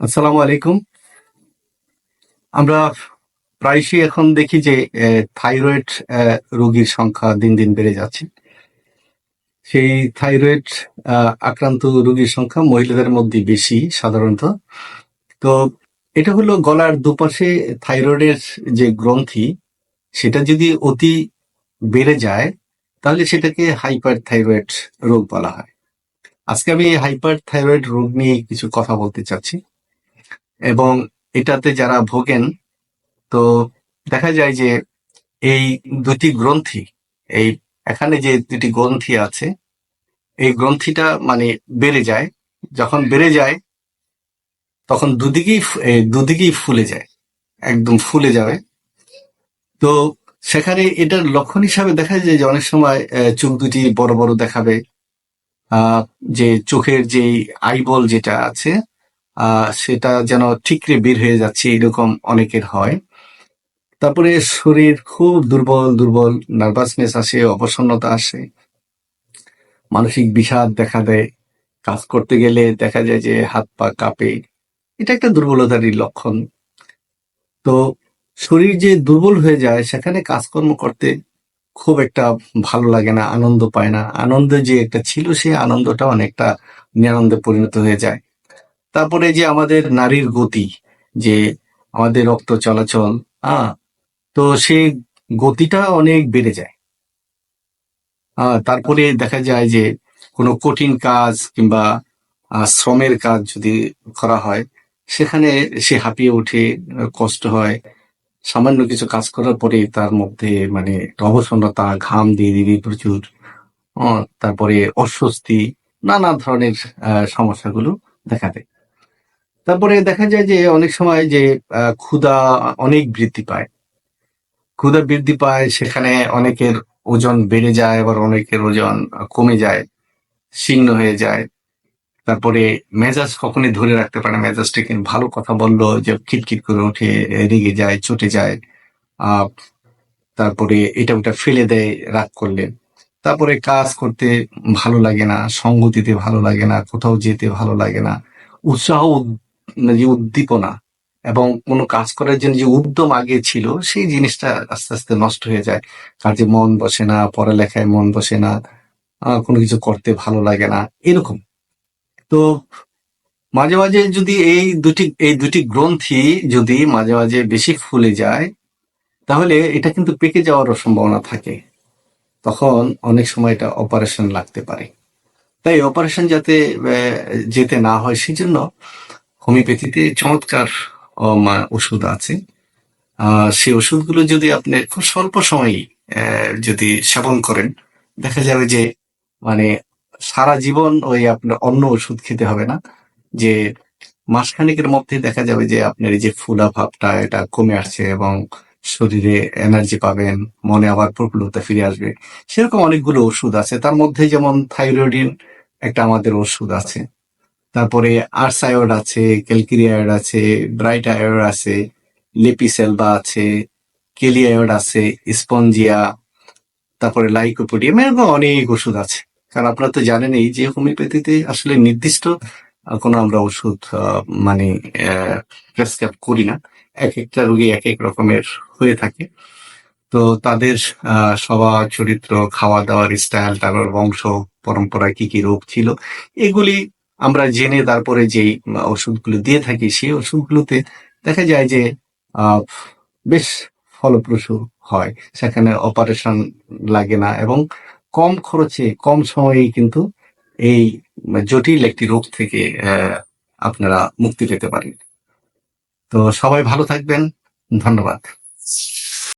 আসসালামু আলাইকুম। আমরা প্রায়শই এখন দেখি যে থাইরয়েড রোগীর সংখ্যা দিন দিন বেড়ে যাচ্ছে। সেই থাইরয়েড আক্রান্ত রোগীর সংখ্যা মহিলাদের মধ্যে বেশি সাধারণত। তো এটা হলো গলার দুপাশে থাইরয়েডের যে গ্রন্থি, সেটা যদি অতি বেড়ে যায়, তাহলে সেটাকে হাইপার থাইরয়েড রোগ বলা হয়। আজকে আমি হাইপার থাইরয়েড রোগ নিয়ে কিছু কথা বলতে চাচ্ছি। এবং এটাতে যারা ভোগেন, তো দেখা যায় যে এই দুটি গ্রন্থি, এই এখানে যে দুটি গ্রন্থি আছে, এই গ্রন্থিটা মানে বেড়ে যায়। যখন বেড়ে যায়, তখন দুদিকেই দুদিকেই ফুলে যায়, একদম ফুলে যাবে। তো সেখানে এটার লক্ষণ হিসাবে দেখা যায় যে অনেক সময় চোখ দুটি বড় বড় দেখাবে যে চোখের যে আইবল যেটা আছে সেটা যেন ঠিকরে বের হয়ে যাচ্ছে, এরকম অনেকের হয়। তারপরে শরীর খুব দুর্বল দুর্বল, নার্ভাসনেস আসে অপসন্নতা আসে। মানসিক বিষাদ দেখা দেয়। কাজ করতে গেলে দেখা যায় যে হাত পা কাঁপে। এটা একটা দুর্বলতারই লক্ষণ। তো শরীর যে দুর্বল হয়ে যায়, সেখানে কাজকর্ম করতে খুব একটা ভালো লাগে না, আনন্দ পায় না। আনন্দ যে একটা ছিল, সেই আনন্দটা অনেকটা নিরানন্দে পরিণত হয়ে যায়। তারপরে যে আমাদের নারীর গতি, যে আমাদের রক্ত চলাচল হ্যাঁ তো সেই গতিটা অনেক বেড়ে যায়। তারপরে দেখা যায় যে কোনো কঠিন কাজ কিংবা শ্রমের কাজ যদি করা হয়, সেখানে সে হাঁপিয়ে ওঠে, কষ্ট হয়। সামান্য কিছু কাজ করার পরে তার মধ্যে মানে অবসন্নতা, ঘাম দিয়ে দিবি প্রচুর তারপরে অস্বস্তি, নানা ধরনের সমস্যাগুলো দেখা দেয়। তারপরে দেখা যায় যে অনেক সময় যে ক্ষুধা অনেক বৃদ্ধি পায়। ক্ষুধা বৃদ্ধি পায়, সেখানে অনেকের ওজন বেড়ে যায়, আবার অনেকের ওজন কমে যায়, শীর্ণ হয়ে যায়। তারপরে মেজাজ কখনই ধরে রাখতে পারে না। কিন্তু ভালো কথা বলল, যে খিটখিট করে উঠে রেগে যায়, চটে যায়। আহ তারপরে এটা ওটা ফেলে দেয়, রাগ করলে। তারপরে কাজ করতে ভালো লাগে না, সঙ্গ দিতে ভালো লাগে না, কোথাও যেতে ভালো লাগে না। উৎসাহ যে উদ্দীপনা এবং কোনো কাজ করার জন্য যে উদ্যম আগে ছিল, সেই জিনিসটা আস্তে আস্তে নষ্ট হয়ে যায়। কাজে মন বসে না, পড়ালেখায় মন বসে না কোনো কিছু করতে ভালো লাগে না, এরকম। তো মাঝে মাঝে যদি এই দুটি এই দুটি গ্রন্থি যদি মাঝে মাঝে বেশি ফুলে যায়, তাহলে এটা কিন্তু পেকে যাওয়ারও সম্ভাবনা থাকে। তখন অনেক সময় এটা অপারেশন লাগতে পারে। তাই অপারেশন যাতে যেতে না হয় সেই সেজন্য হোমিওপ্যাথিতে চমৎকার ওষুধ আছে। সেই ওষুধগুলো যদি আপনি খুব স্বল্প সময়েই যদি সেবন করেন, দেখা যাবে যে মানে সারা জীবন ওই আপনার অন্য ওষুধ খেতে হবে না। যে, মাসখানেকের মধ্যে দেখা যাবে যে, আপনার এই যে ফুলা ভাবটা, এটা কমে আসছে এবং শরীরে এনার্জি পাবেন, মনে আবার প্রফুল্লতা ফিরে আসবে। সেরকম অনেকগুলো ওষুধ আছে। তার মধ্যে যেমন থাইরয়েডিন একটা আমাদের ওষুধ আছে। তারপরে আর্স আয়োড আছে ক্যালকিরি আয়োড আছে ব্রাইট আয়োড আছে লেপিসেলবা আছে কেলি আয়োড আছে, স্পঞ্জিয়া, তারপরে লাইকোপোডিয়াম এরকম অনেক ওষুধ আছে। কারণ আপনারা তো জানেনই যে হোমিওপ্যাথিতে আসলে নির্দিষ্ট কোনো আমরা ওষুধ মানে প্রেসক্রাইব করি না। এক একটা রোগী এক এক রকমের হয়ে থাকে। তো তাদের স্বভাব, চরিত্র খাওয়া দাওয়ার স্টাইল, তারপর বংশ, পরম্পরায় কি কি রোগ ছিল, এগুলি আমরা জেনে তারপরে উম, ওষুধগুলো দিয়ে থাকি সেই ওষুধগুলোতে দেখা যায় যে বেশ ফলপ্রসূ হয়। সেখানে অপারেশন লাগে না এবং কম খরচে কম সময়েই কিন্তু এই জটিল একটি রোগ থেকে আপনারা মুক্তি পেতে পারেন। তো সবাই ভালো থাকবেন। ধন্যবাদ।